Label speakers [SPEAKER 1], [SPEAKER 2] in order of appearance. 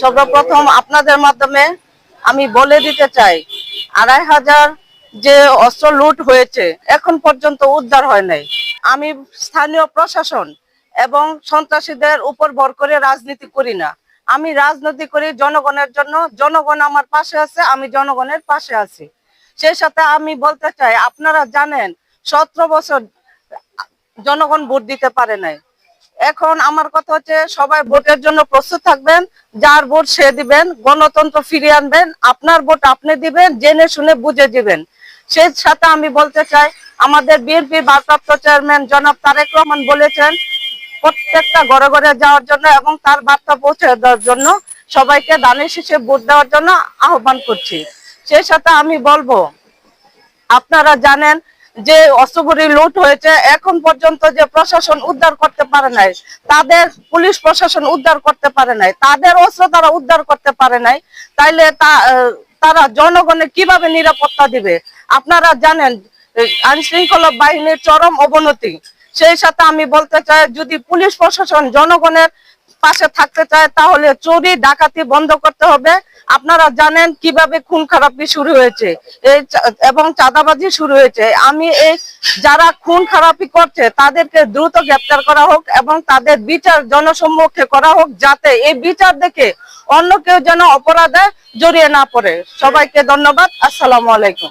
[SPEAKER 1] সর্বপ্রথম আপনাদের মাধ্যমে আমি বলে দিতে চাই, আড়াই হাজার যে অস্ত্র লুট হয়েছে, এখন পর্যন্ত উদ্ধার হয় নাই। আমি স্থানীয় প্রশাসন এবং সন্ত্রাসীদের উপর ভর করে রাজনীতি করি না। আমি রাজনীতি করি জনগণের জন্য, জনগণ আমার পাশে আছে, আমি জনগণের পাশে আছি। সেই সাথে আমি বলতে চাই, আপনারা জানেন, সতেরো বছর জনগণ ভোট দিতে পারে নাই। এখন আমার কথা হচ্ছে সবাই ভোটের জন্য প্রস্তুত থাকবেন, যার ভোট সে দিবেন, গণতন্ত্র ফিরিয়ে আনবেন, আপনার ভোট আপনি দিবেন, জেনে শুনে বুঝে দিবেন। সেই সাথে আমি বলতে চাই, আমাদের বিএনপির ভারপ্রাপ্ত চেয়ারম্যান জনাব তারেক রহমান বলেছেন, প্রত্যেকটা ঘরে ঘরে যাওয়ার জন্য এবং তার বার্তা পৌঁছে দেওয়ার জন্য সবাইকে দানের শীষে ভোট দেওয়ার জন্য আহ্বান করছি। সেই সাথে আমি বলব, আপনারা জানেন যে অস্ত্রগুলি লুট হয়েছে, এখন পর্যন্ত যে প্রশাসন উদ্ধার করতে পারে নাই, তাদের পুলিশ প্রশাসন উদ্ধার করতে পারে নাই, তাদের অস্ত্র তারা উদ্ধার করতে পারে নাই, তাইলে তা, তারা জনগণের কীভাবে নিরাপত্তা দিবে? আপনারা জানেন আইন শৃঙ্খলা বাহিনীর চরম অবনতি। সেই সাথে আমি বলতে চাই, যদি পুলিশ প্রশাসন জনগণের পাশে থাকতে চায়, তাহলে চুরি, ডাকাতি বন্ধ করতে হবে। আপনারা জানেন কীভাবে খুন খারাপি শুরু হয়েছে। এবং চাঁদাবাজি শুরু হয়েছে। আমি এই, যারা খুন খারাপি করছে, তাদেরকে দ্রুত গ্রেপ্তার করা হোক এবং তাদের বিচার জনসম্মুখে করা হোক, যাতে এই বিচার দেখে অন্য কেউ যেন অপরাধে জড়িয়ে না পড়ে। সবাইকে ধন্যবাদ। আসসালামু আলাইকুম।